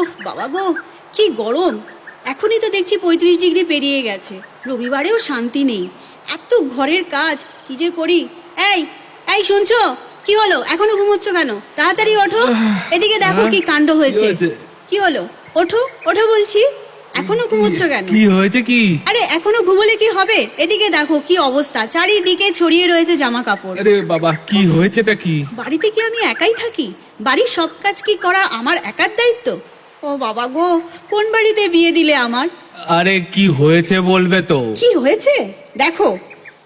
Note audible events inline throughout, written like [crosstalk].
উফ বাবা গো কি গরম। এখনই তো দেখছি পঁয়ত্রিশ ডিগ্রি পেরিয়ে গেছে। রবিবারেও শান্তি নেই। এত ঘরের কাজ কি যে করি? এই এই শুনছো? কি হলো? এখনও ঘুমোচ্ছ কেন? তাড়াতাড়ি ওঠো। এদিকে দেখো কি কাণ্ড হয়েছে। হয়েছে? কি হলো? ওঠো ওঠো বলছি। এখনও ঘুমোচ্ছ কেন? কি হয়েছে কি? আরে এখনও ঘুমোলে কি হবে? এদিকে দেখো কি অবস্থা। চারিদিকে ছড়িয়ে রয়েছে জামা কাপড় আরে বাবা কি হয়েছেটা কি? বাড়িতে কি আমি একাই থাকি? বাড়ির সব কাজ কি করা আমার একার দায়িত্ব? ও বাবা গো কোন বাড়িতে বিয়ে দিলে আমার? আরে কি হয়েছে বলবে তো? কি হয়েছে? দেখো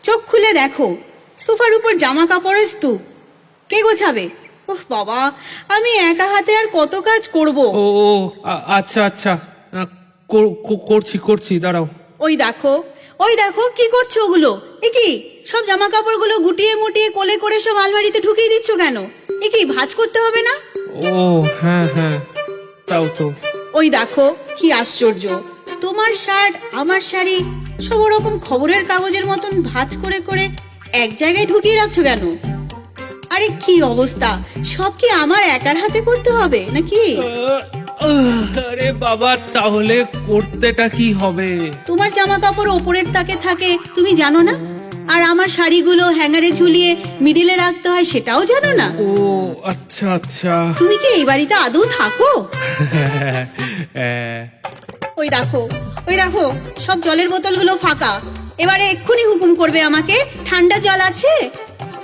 চোখ খুলে দেখো। সোফার উপর জামা কাপড়ের স্তূপ কে গোছাবে? ওহ বাবা আমি একা হাতে আর কত কাজ করব? ও ও, আ- আচ্ছা আচ্ছা। আ, কর- কর- করছি করছি দাঁড়াও। ওই দেখো ওই দেখো কি করছ ওগুলো? এ কি সব জামা কাপড়গুলো গুটিয়ে মুটিয়ে কোলে করে সব আলমারিতে ঢুকিয়ে দিচ্ছ কেন? এ কি ভাঁজ করতে হবে না? ও হ্যাঁ হ্যাঁ। তাও তো। ওই দেখো কি আশ্চর্য। তোমার শার্ট আমার শাড়ি সব ওরকম খবরের কাগজের মতন ভাঁজ করে করে এক জায়গায় ঢুকিয়ে রাখছো কেন? আরে কি অবস্থা? সব কি আমার একার হাতে করতে হবে নাকি? আরে বাবা তাহলে করতেটা কি হবে? তোমার জামা কাপড় ওপরের তাকে থাকে তুমি জানো না? আর আমার শাড়িগুলো হ্যাঙ্গারে ঝুলিয়ে মিডিলে রাখতে হয় সেটাও জানো না। ও আচ্ছা আচ্ছা। তুমি কি এই বাড়িতে আদৌ থাকো। [laughs] ওই দেখো ওই দেখো সব জলের বোতলগুলো ফাঁকা। এবারে এক্ষুনি হুকুম করবে আমাকে ঠান্ডা জল আছে?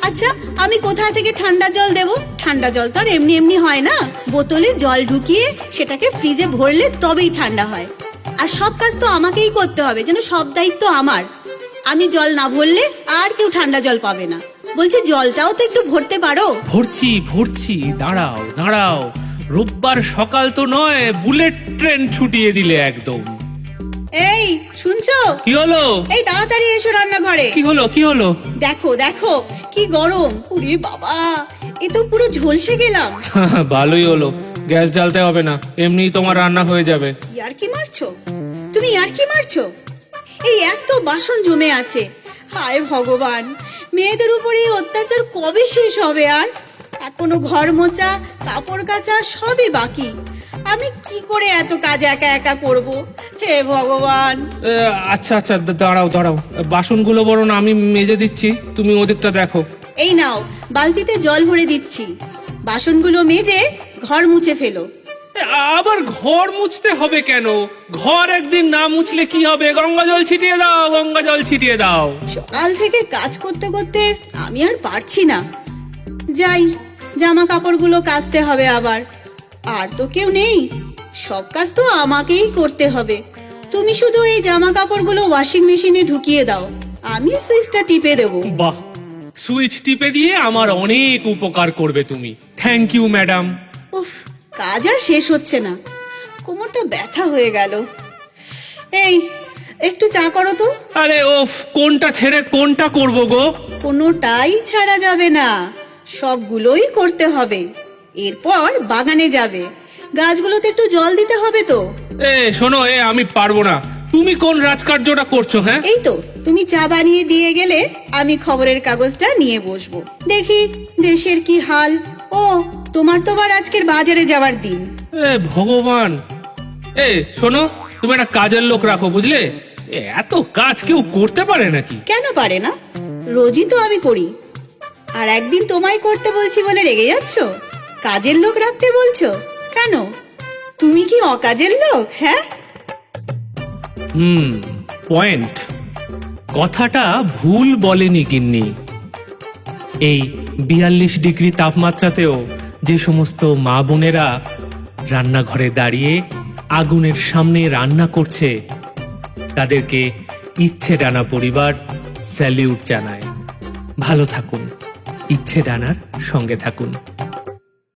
আচ্ছা আমি কোথা থেকে ঠান্ডা জল দেব? ঠান্ডা জল তো আর এমনি এমনি হয় না। বোতলে জল ঢুকিয়ে সেটাকে ফ্রিজে ভরলে তবেই ঠান্ডা হয়। আর সব কাজ তো আমাকেই করতে হবে যেন সব দায়িত্ব আমার। আমি জল না ভরলে আর কেউ ঠান্ডা জল পাবে না। বলছি জলটাও তো একটু ভরতে পারো? ভরছি ভরছি। দাঁড়াও দাঁড়াও। রোববার সকাল তো নয় বুলেট ট্রেন ছুটিয়ে দিলে একদম। এই শুনছো? কি হলো? এই তাড়াতাড়ি এসো রান্নাঘরে। কি হলো কি হলো? দেখো দেখো কি গরম। উরে বাবা এ তো পুরো ঝলসে গেলাম। [laughs] ভালোই হলো। গ্যাস জ্বালতে হবে না এমনিই তোমার রান্না হয়ে যাবে। ইয়ার কি মারছো? তুমি ইয়ার কি মারছো? এই এত বাসন জমে আছে। হায় ভগবান মেয়েদের উপরে এই অত্যাচার কবে শেষ হবে আর? এখনও ঘর মোচা কাপড় কাচা সবই বাকি। আমি কি করে এত কাজ একা একা করব? হে ভগবান। আচ্ছা আচ্ছা দাঁড়াও দাঁড়াও। বাসনগুলো বরং আমি মেজে দিচ্ছি তুমি ওদিকটা দেখো। এই নাও বালতিতে জল ভরে দিচ্ছি। বাসনগুলো মেজে ঘর মুছে ফেলো। আবার ঘর মুছতে হবে কেন? ঘর একদিন না মুছলে কি হবে? গঙ্গা জল ছিটিয়ে দাও গঙ্গা জল ছিটিয়ে দাও। সকাল থেকে কাজ করতে করতে আমি আর পারছি না। যাই জামা কাপড়গুলো কাচতে হবে আবার। আর তো কেউ নেই। সব কাজ তো আমাকেই করতে হবে। তুমি শুধু এই জামা কাপড়গুলো ওয়াশিং মেশিনে ঢুকিয়ে দাও। আমি সুইচটা টিপে দেবো। বাহ! সুইচ টিপে দিয়ে আমার অনেক উপকার করবে তুমি। থ্যাংক ইউ ম্যাডাম উফ কাজ আর শেষ হচ্ছে না। কোমরটা ব্যথা হয়ে গেল। এই একটু চা করো তো। আরে ওফ কোনটা ছেড়ে কোনটা করব গো? কোনোটাই ছাড়া যাবে না। সবগুলোই করতে হবে। এরপর বাগানে যাবে। গাছগুলোতে একটু জল দিতে হবে তো। এ শোনো এ আমি পারব না। তুমি কোন রাজকার্যটা করছ হ্যাঁ? এই তো তুমি চা বানিয়ে দিয়ে গেলে আমি খবরের কাগজটা নিয়ে বসবো। দেখি দেশের কি হাল। ও তোমার তো আবার আজকের বাজারে যাওয়ার দিন। এ ভগবান। এ শোনো তুমি একটা কাজের লোক রাখো বুঝলে? এ, এত কাজ কেউ করতে পারে নাকি? কেন পারে না? রোজই তো আমি করি। আর একদিন তোমায় করতে বলছি বলে রেগে যাচ্ছ? কাজের লোক রাখতে বলছো? কেন? তুমি কি অকাজের লোক হ্যাঁ? হুম পয়েন্ট কথাটা ভুল বলেনি গিন্নি। এই বিয়াল্লিশ ডিগ্রি তাপমাত্রাতেও যে সমস্ত মা বোনেরা রান্নাঘরে দাঁড়িয়ে আগুনের সামনে রান্না করছে, তাদেরকে ইচ্ছে ডানা পরিবার স্যালিউট জানায়। ভালো থাকুন, ইচ্ছে ডানার সঙ্গে থাকুন।